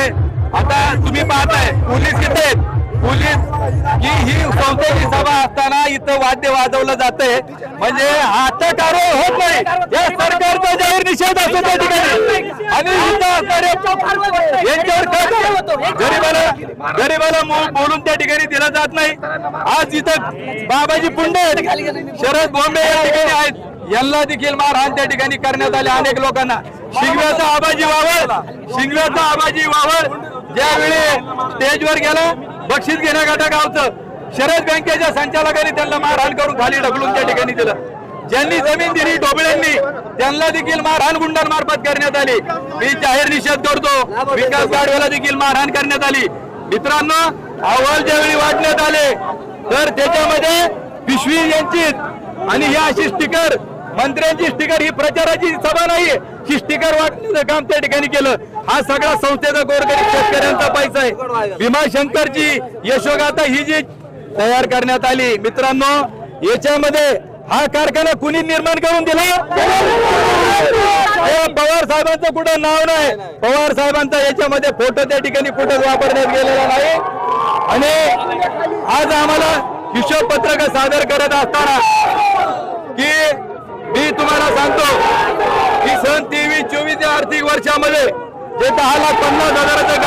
म्हणजे आता तुम्ही पाहताय पोलीस किती आहेत? पोलीस की ही संस्थेची सभा असताना इथं वाद्य वाजवलं जाते म्हणजे आता कारवाई होत नाही. या सरकारचा जाहीर निषेध असतो त्या ठिकाणी आणि इथं असणारे यांच्यावर काय- गरीबाला गरीबाला बोलून त्या ठिकाणी दिलं जात नाही. आज इथं बाबाजी पुंडे शरद बोंबे या ठिकाणी आहेत. यांना देखील मारहाण त्या ठिकाणी करण्यात आले अनेक लोकांना. शिंगव्याचा आबाजी वावर शिंगव्याचा आबाजी वावर. ज्यावेळी स्टेजवर गेला बक्षीस घेण्याकरता गावचं शरद बँकेच्या संचालकांनी त्यांना मारहाण करून खाली ढकलून त्या ठिकाणी दिलं. ज्यांनी जमीन दिली डोबळ्यांनी त्यांना देखील मारहाण गुंडांमार्फत करण्यात आली. मी जाहीर निषेध करतो विकास गाडवेला देखील मारहाण करण्यात आली. मित्रांनो अहवाल ज्यावेळी वाटण्यात आले तर त्याच्यामध्ये पिशवी यांची आणि ही अशी स्टिकर मंत्र्यांची स्टिकर ही प्रचाराची सभा नाही. ही स्टिकर वाटण्याचं काम त्या ठिकाणी केलं. हा सगळा संस्थेचा गोरगरीब शेतकऱ्यांचा पैसा आहे. भीमाशंकरची यशोगाथा ही जी तयार करण्यात आली. मित्रांनो याच्यामध्ये हा कारखाना कुणी निर्माण करून दिला? पवार साहेबांचं कुठं नाव नाही. पवार साहेबांचा याच्यामध्ये फोटो त्या ठिकाणी कुठं वापरण्यात गेलेला नाही. आणि आज आम्हाला हिशोब पत्रक सादर करत असताना सांगतो की सन तेवीस चोवीस या आर्थिक वर्षामध्ये जे दहा लाख पन्नास हजाराचं